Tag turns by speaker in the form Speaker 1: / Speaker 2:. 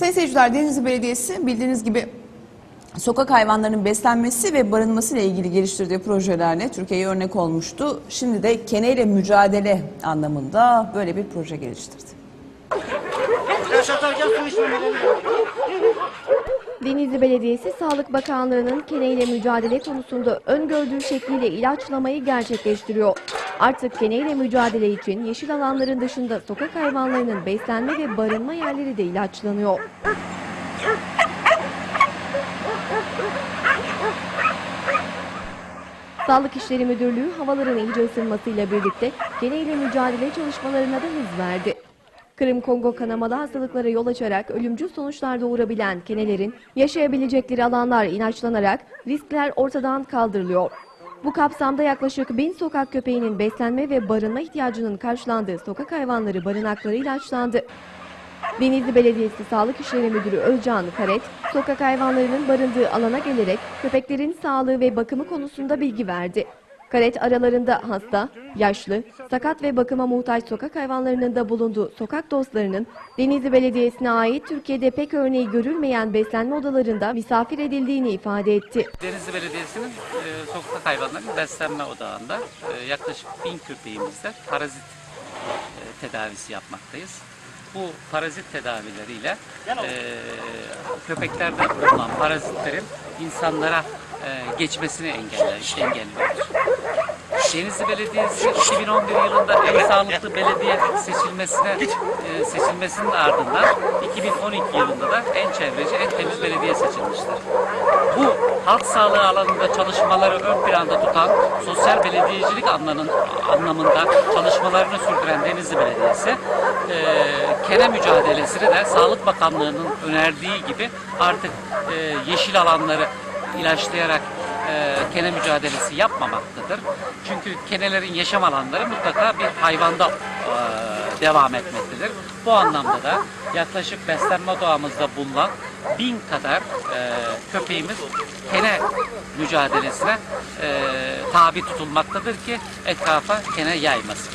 Speaker 1: Sayın seyirciler Denizli Belediyesi bildiğiniz gibi sokak hayvanlarının beslenmesi ve barınması ile ilgili geliştirdiği projelerle Türkiye'ye örnek olmuştu. Şimdi de keneyle mücadele anlamında böyle bir proje geliştirdi.
Speaker 2: Denizli Belediyesi Sağlık Bakanlığı'nın keneyle mücadele konusunda öngördüğü şekliyle ilaçlamayı gerçekleştiriyor. Artık keneyle mücadele için yeşil alanların dışında sokak hayvanlarının beslenme ve barınma yerleri de ilaçlanıyor. Sağlık İşleri Müdürlüğü havaların iyice ısınmasıyla birlikte keneyle mücadele çalışmalarına da hız verdi. Kırım Kongo kanamalı hastalıklara yol açarak ölümcül sonuçlar doğurabilen kenelerin yaşayabilecekleri alanlar ilaçlanarak riskler ortadan kaldırılıyor. Bu kapsamda yaklaşık bin sokak köpeğinin beslenme ve barınma ihtiyacının karşılandığı sokak hayvanları barınakları ilaçlandı. Denizli Belediyesi Sağlık İşleri Müdürü Özcan Karet, sokak hayvanlarının barındığı alana gelerek köpeklerin sağlığı ve bakımı konusunda bilgi verdi. Karet aralarında hasta, yaşlı, sakat ve bakıma muhtaç sokak hayvanlarının da bulunduğu sokak dostlarının Denizli Belediyesi'ne ait Türkiye'de pek örneği görülmeyen beslenme odalarında misafir edildiğini ifade etti.
Speaker 3: Denizli Belediyesi'nin e, sokak hayvanlarının beslenme odağında e, yaklaşık bin köpeğimizde parazit e, tedavisi yapmaktayız. Bu parazit tedavileriyle e, köpeklerde bulunan parazitlerin insanlara e, geçmesini engelle, engelliyoruz. Denizli Belediyesi 2011 yılında en sağlıklı belediye seçilmesine e, seçilmesinin ardından 2012 yılında da en çevreci, en temiz belediye seçilmiştir. Bu halk sağlığı alanında çalışmaları ön planda tutan sosyal belediyecilik anlamın, anlamında çalışmalarını sürdüren Denizli Belediyesi e, kene mücadelesini de Sağlık Bakanlığı'nın önerdiği gibi artık e, yeşil alanları ilaçlayarak e, kene mücadelesi yapmamaktadır. Çünkü kenelerin yaşam alanları mutlaka bir hayvanda e, devam etmektedir. Bu anlamda da yaklaşık beslenme doğamızda bulunan bin kadar e, köpeğimiz kene mücadelesine e, tabi tutulmaktadır ki etrafa kene yaymasın.